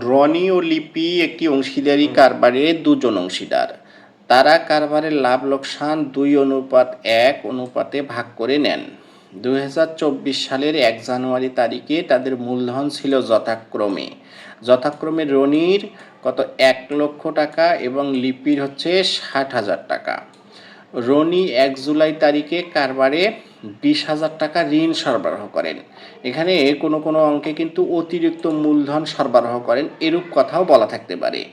রনি ও লিপি একটি অংশীদারি কারবারে দুজন অংশীদার। তারা কারবারের লাভ লোকসান দুই অনুপাত এক অনুপাতে ভাগ করে নেন। দু হাজার চব্বিশ সালের এক জানুয়ারি তারিখে তাদের মূলধন ছিল যথাক্রমে। যথাক্রমে রনির কত এক লক্ষ টাকা এবং লিপির হচ্ছে ষাট হাজার টাকা। রনি এক জুলাই তারিখে কারবারে বিশ হাজার টাকা ঋণ সরবরাহ করেন। এখানে কোনো কোনো অঙ্কে কিন্তু অতিরিক্ত মূলধন সরবরাহ করেন, এরূপ কথাও বলা থাকতে পারে।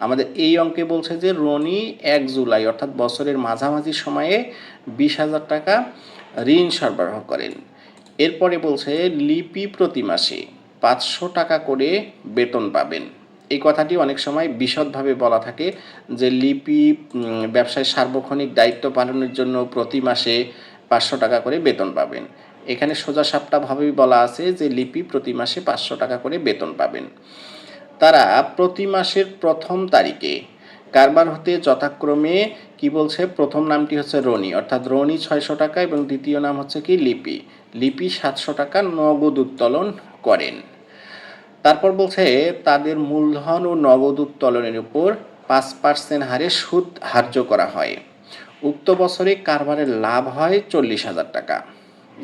আমাদের এই অঙ্কে বলছে যে রনি এক জুলাই অর্থাৎ বছরের মাঝামাঝি সময়ে বিশ হাজার টাকা ঋণ সরবরাহ করেন। এরপরে বলছে লিপি প্রতি মাসে পাঁচশো টাকা করে বেতন পাবেন। এই কথাটি অনেক সময় বিশদভাবে বলা থাকে যে লিপি ব্যবসায় সার্বক্ষণিক দায়িত্ব পালনের জন্য প্রতি মাসে পাঁচশো টাকা করে বেতন পাবেন। এখানে সোজা সাপটাভাবেই বলা আছে যে লিপি প্রতি মাসে পাঁচশো টাকা করে বেতন পাবেন। তারা প্রতি মাসের প্রথম তারিখে কারবার হতে যথাক্রমে কি বলছে? প্রথম নামটি হচ্ছে রনি, অর্থাৎ রনি ছয়শো টাকা এবং দ্বিতীয় নাম হচ্ছে কি লিপি। লিপি সাতশো টাকা নগদ উত্তোলন করেন। তারপর বলছে, তাদের মূলধন ও নগদ উত্তোলনের উপর পাঁচ পার্সেন্ট হারে সুদ ধার্য করা হয়। উক্ত বছরে কারবারের লাভ হয় চল্লিশ হাজার টাকা।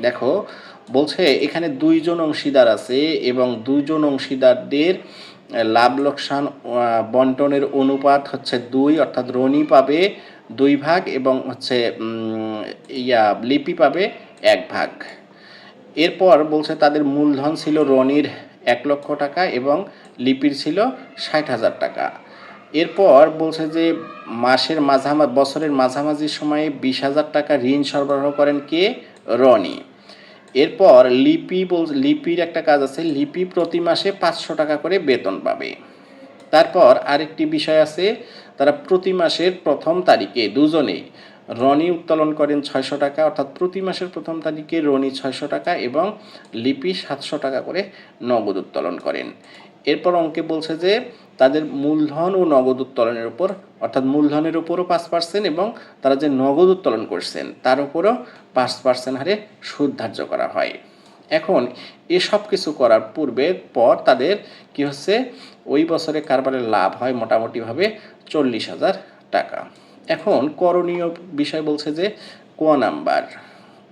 দেখো, বলছে, এখানে দুইজন অংশীদার আছে এবং দুইজন অংশীদারদের লাভ লোকসান বন্টনের অনুপাত হচ্ছে দুই, অর্থাৎ রনি পাবে দুই ভাগ এবং হচ্ছে ইয়া, লিপি পাবে এক ভাগ। এরপর বলছে, তাদের মূলধন ছিল রনির এক লক্ষ টাকা এবং লিপির ছিল ষাট হাজার টাকা। এরপর বলছে যে মাসের মাঝামা, বছরের মাঝামাঝি সময়ে বিশ হাজার টাকা ঋণ সরবরাহ করেন কে? রনি। এরপর লিপি বল, লিপির একটা কাজ আছে, লিপি প্রতি মাসে পাঁচশো টাকা করে বেতন পাবে। তারপর আরেকটি বিষয় আছে, তারা প্রতি মাসের প্রথম তারিখে দুজনেই রনি উত্তোলন করেন ছয়শো টাকা, অর্থাৎ প্রতি মাসের প্রথম তারিখে রনি ছয়শো টাকা এবং লিপি সাতশো টাকা করে নগদ উত্তোলন করেন। এরপর অঙ্কে বলছে যে, তাদের মূলধন ও নগদ উত্তোলনের উপর, অর্থাৎ মূলধনের উপরও পাঁচ পার্সেন্ট এবং তারা যে নগদ উত্তোলন করছেন, তার উপরও পাঁচ পার্সেন্ট হারে সুদ ধার্য করা হয়। এখন এসব কিছু করার পূর্বে পর তাদের কি হচ্ছে, ওই বছরে কারবারের লাভ হয় মোটামুটিভাবে চল্লিশ হাজার টাকা। এখন করণীয় বিষয় বলছে যে ক নাম্বার,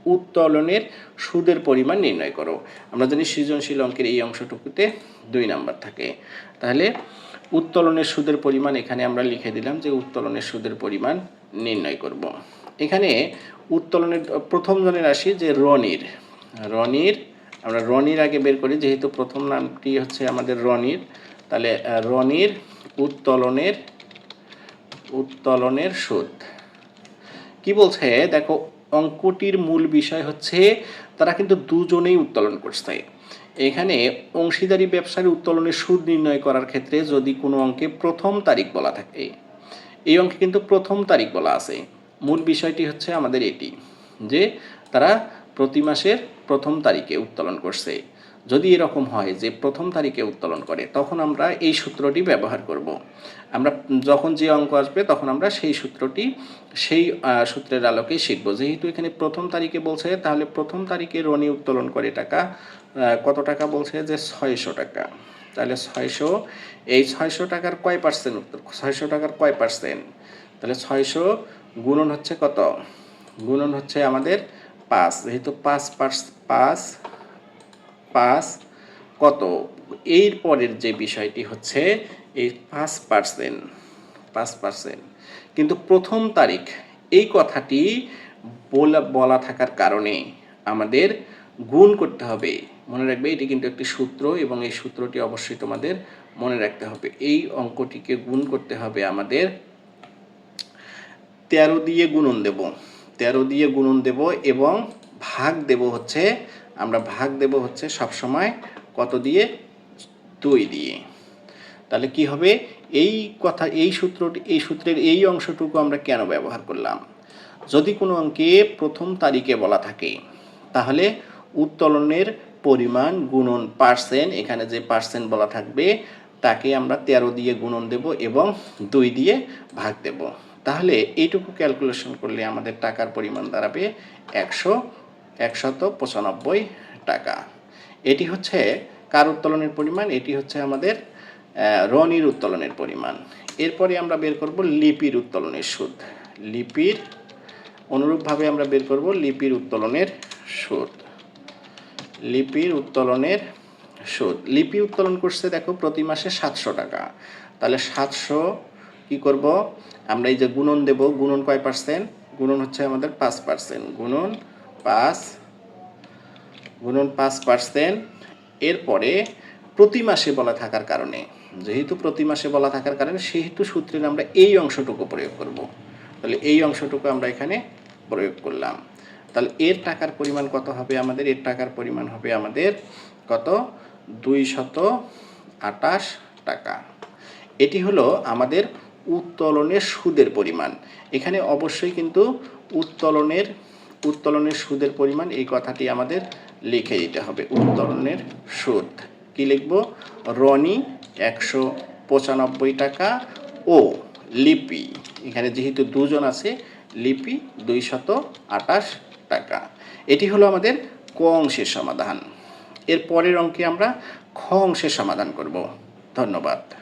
উত্তোলনের সুদের পরিমাণ নির্ণয় করো। আমরা জানি সৃজনশীল অঙ্কের এই অংশটুকুতে দুই নাম্বার থাকে। তাহলে উত্তোলনের সুদের পরিমাণ, এখানে আমরা লিখে দিলাম যে উত্তোলনের সুদের পরিমাণ নির্ণয় করব। এখানে উত্তোলনের, প্রথম জনের আসি যে রনির। রনির, আমরা রনির আগে বের করি, যেহেতু প্রথম নামটি হচ্ছে আমাদের রনির। তাহলে রনির উত্তোলনের উত্তোলনের সুদ। কি বলছে? দেখো, অঙ্কটির মূল বিষয় হচ্ছে, তারা কিন্তু দুজনেই উত্তোলন করছে। এখানে অংশীদারি ব্যবসার উত্তোলনের সুদ নির্ণয় করার ক্ষেত্রে যদি কোনো অঙ্কে প্রথম তারিখ বলা থাকে, এই অঙ্কে কিন্তু প্রথম তারিখ বলা আছে। মূল বিষয়টি হচ্ছে আমাদের এটি, যে তারা প্রতি মাসের প্রথম তারিখে উত্তোলন করছে। যদি এরকম হয় যে প্রথম তারিখে উত্তোলন করে, তখন আমরা এই সূত্রটি ব্যবহার করব। আমরা যখন যে অঙ্ক আসবে, তখন আমরা সেই সূত্রটি, সেই সূত্রের আলোকেই শিখব। যেহেতু এখানে প্রথম তারিখে বলছে, তাহলে প্রথম তারিখে রনি উত্তোলন করে টাকা কত টাকা বলছে যে ছয়শো টাকা। তাহলে ছয়শো, এই ছয়শো টাকার কয় পার্সেন্ট ছয়শো টাকার কয় পার্সেন্ট তাহলে ছয়শো গুণন হচ্ছে কত? গুণন হচ্ছে আমাদের পাঁচ। যেহেতু পাঁচ পার্স, পাঁচ পাঁচ কত? এর পরের যে বিষয়টি হচ্ছে এই পাঁচ পার্সেন্ট পাঁচ পার্সেন্ট কিন্তু প্রথম তারিখ, এই কথাটি বলা বলা থাকার কারণে আমাদের গুণ করতে হবে। মনে রাখবে, এটি কিন্তু একটি সূত্র এবং এই সূত্রটি অবশ্যই তোমাদের মনে রাখতে হবে। এই অঙ্কটিকে গুণ করতে হবে আমাদের তেরো দিয়ে গুণন দেব। তেরো দিয়ে গুণন দেব এবং ভাগ দেব হচ্ছে আমরা ভাগ দেব হচ্ছে সবসময় কত দিয়ে? দুই দিয়ে। তাহলে কি হবে? এই কথা, এই সূত্রটি এই সূত্রের এই অংশটুকু আমরা কেন ব্যবহার করলাম? যদি কোনো অঙ্কে প্রথম তারিখে বলা থাকে, তাহলে উত্তোলনের পরিমাণ গুণন পার্সেন্ট, এখানে যে পার্সেন্ট বলা থাকবে, তাকে আমরা তেরো দিয়ে গুণন দেব এবং দুই দিয়ে ভাগ দেব। তাহলে এইটুকু ক্যালকুলেশন করলে আমাদের টাকার পরিমাণ দাঁড়াবে একশো একশত পঁচানব্বই টাকা। এটি হচ্ছে কার উত্তোলনের পরিমাণ? এটি হচ্ছে আমাদের রনির উত্তোলনের পরিমাণ। এরপরে আমরা বের করব লিপির উত্তোলনের সুদ। লিপির, অনুরূপভাবে আমরা বের করব লিপির উত্তোলনের সুদ। লিপির উত্তোলনের সুদ। লিপি উত্তোলন করছে দেখো প্রতি মাসে সাতশো টাকা। তাহলে সাতশো কি করব? আমরা এই যে গুণন দেব, গুণন কয় পার্সেন্ট গুণন হচ্ছে আমাদের পাঁচ পার্সেন্ট গুণন পাঁচ, গুণন পাঁচ পার্সেন্ট এরপরে প্রতি মাসে বলা থাকার কারণে, যেহেতু প্রতি মাসে বলা থাকার কারণে, সেহেতু সূত্রের আমরা এই অংশটুকু প্রয়োগ করব। তাহলে এই অংশটুকু আমরা এখানে প্রয়োগ করলাম। তাহলে এর টাকার পরিমাণ কত হবে আমাদের? এর টাকার পরিমাণ হবে আমাদের কত? দুই শত আটাশ টাকা। এটি হলো আমাদের উত্তোলনের সুদের পরিমাণ। এখানে অবশ্যই কিন্তু উত্তোলনের উত্তোলনের সুদের পরিমাণ, এই কথাটি আমাদের লিখে দিতে হবে। উত্তোলনের সুদ। কি লিখব? রনি একশো পঁচানব্বই টাকা ও লিপি। এখানে যেহেতু দুজন আছে, লিপি দুইশত আটাশ টাকা। এটি হলো আমাদের ক অংশের সমাধান। এর পরের অঙ্কে আমরা খ অংশের সমাধান করব। ধন্যবাদ।